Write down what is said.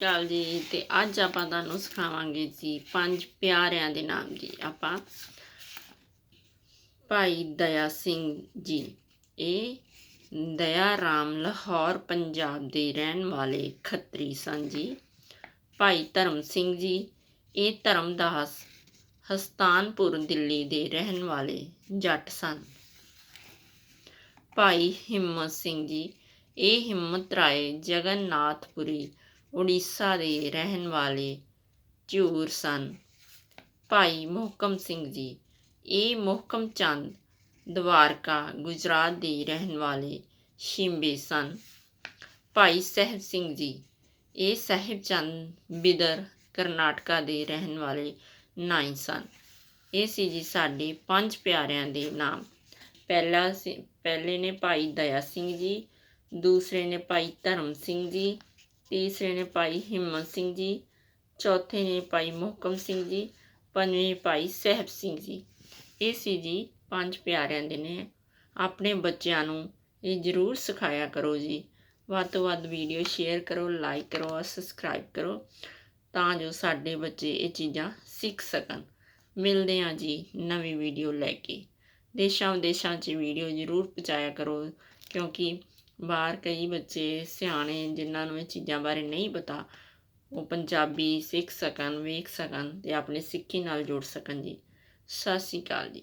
ਚਾਲ ਜੀ, ਤੇ ਅੱਜ ਆਪਾਂ ਤੁਹਾਨੂੰ ਸਿਖਾਵਾਂਗੇ ਜੀ ਪੰਜ ਪਿਆਰਿਆਂ ਦੇ ਨਾਮ ਜੀ। ਆਪਾਂ ਭਾਈ ਦਇਆ ਸਿੰਘ ਜੀ, ਇਹ ਦਇਆ ਰਾਮ ਲਾਹੌਰ, ਪੰਜਾਬ ਦੇ ਰਹਿਣ ਵਾਲੇ ਖੱਤਰੀ ਸਨ ਜੀ। ਭਾਈ ਧਰਮ ਸਿੰਘ ਜੀ, ਇਹ ਧਰਮਦਾਸ ਹਸਤਾਨਪੁਰ, ਦਿੱਲੀ ਦੇ ਰਹਿਣ ਵਾਲੇ ਜੱਟ ਸਨ। ਭਾਈ ਹਿੰਮਤ ਸਿੰਘ ਜੀ, ਇਹ ਹਿੰਮਤ ਰਾਏ ਜਗਨਨਾਥਪੁਰੀ ਉੜੀਸਾ ਦੇ ਰਹਿਣ ਵਾਲੇ ਝੂਰ ਸਨ। ਭਾਈ ਮੋਹਕਮ ਸਿੰਘ ਜੀ, ਇਹ ਮੋਹਕਮ ਚੰਦ ਦਵਾਰਕਾ ਗੁਜਰਾਤ ਦੇ ਰਹਿਣ ਵਾਲੇ ਸ਼ਿੰਬੇ ਸਨ। ਭਾਈ ਸਹਿਬ ਸਿੰਘ ਜੀ, ਇਹ ਸਹਿਬ ਚੰਦ ਬਿਦਰ ਕਰਨਾਟਕਾ ਦੇ ਰਹਿਣ ਵਾਲੇ ਨਾਈ ਸਨ। ਇਹ ਸੀ ਜੀ ਸਾਡੇ ਪੰਜ ਪਿਆਰਿਆਂ ਦੇ ਨਾਮ। ਪਹਿਲਾ ਸੀ, ਪਹਿਲੇ ਨੇ ਭਾਈ ਦਇਆ ਸਿੰਘ ਜੀ, ਦੂਸਰੇ ਨੇ ਭਾਈ ਧਰਮ ਸਿੰਘ ਜੀ ਤੀਸਰੇ ਨੇ ਭਾਈ ਹਿੰਮਤ ਸਿੰਘ ਜੀ, ਚੌਥੇ ਨੇ ਭਾਈ ਮੁਹਕਮ ਸਿੰਘ ਜੀ, ਪੰਜਵੇਂ ਭਾਈ ਸਹਿਬ ਸਿੰਘ ਜੀ। ਇਹ ਸੀ ਜੀ ਪੰਜ ਪਿਆਰਿਆਂ ਦੇ ਨੇ। ਆਪਣੇ ਬੱਚਿਆਂ ਨੂੰ ਇਹ ਜ਼ਰੂਰ ਸਿਖਾਇਆ ਕਰੋ ਜੀ। ਵੱਧ ਤੋਂ ਵੱਧ ਵੀਡੀਓ ਸ਼ੇਅਰ ਕਰੋ ਲਾਈਕ ਕਰੋ ਔਰ ਸਬਸਕ੍ਰਾਈਬ ਕਰੋ ਤਾਂ ਜੋ ਸਾਡੇ ਬੱਚੇ ਇਹ ਚੀਜ਼ਾਂ ਸਿੱਖ ਸਕਣ। ਮਿਲਦੇ ਹਾਂ ਜੀ ਨਵੀਂ ਵੀਡੀਓ ਲੈ ਕੇ। ਦੇਸ਼ਾਂ ਵਿਦੇਸ਼ਾਂ 'ਚ ਵੀਡੀਓ ਜ਼ਰੂਰ ਪਹੁੰਚਾਇਆ ਕਰੋ ਕਿਉਂਕਿ ਬਾਹਰ ਕਈ ਬੱਚੇ ਸਿਆਣੇ ਜਿਨ੍ਹਾਂ ਨੂੰ ਇਹ ਚੀਜ਼ਾਂ ਬਾਰੇ ਨਹੀਂ ਪਤਾ, ਉਹ ਪੰਜਾਬੀ ਸਿੱਖ ਸਕਣ, ਵੇਖ ਸਕਣ ਤੇ ਆਪਣੇ ਸਿੱਖੀ ਨਾਲ ਜੁੜ ਸਕਣ ਜੀ। ਸਤਿ ਸ਼੍ਰੀ ਅਕਾਲ ਜੀ।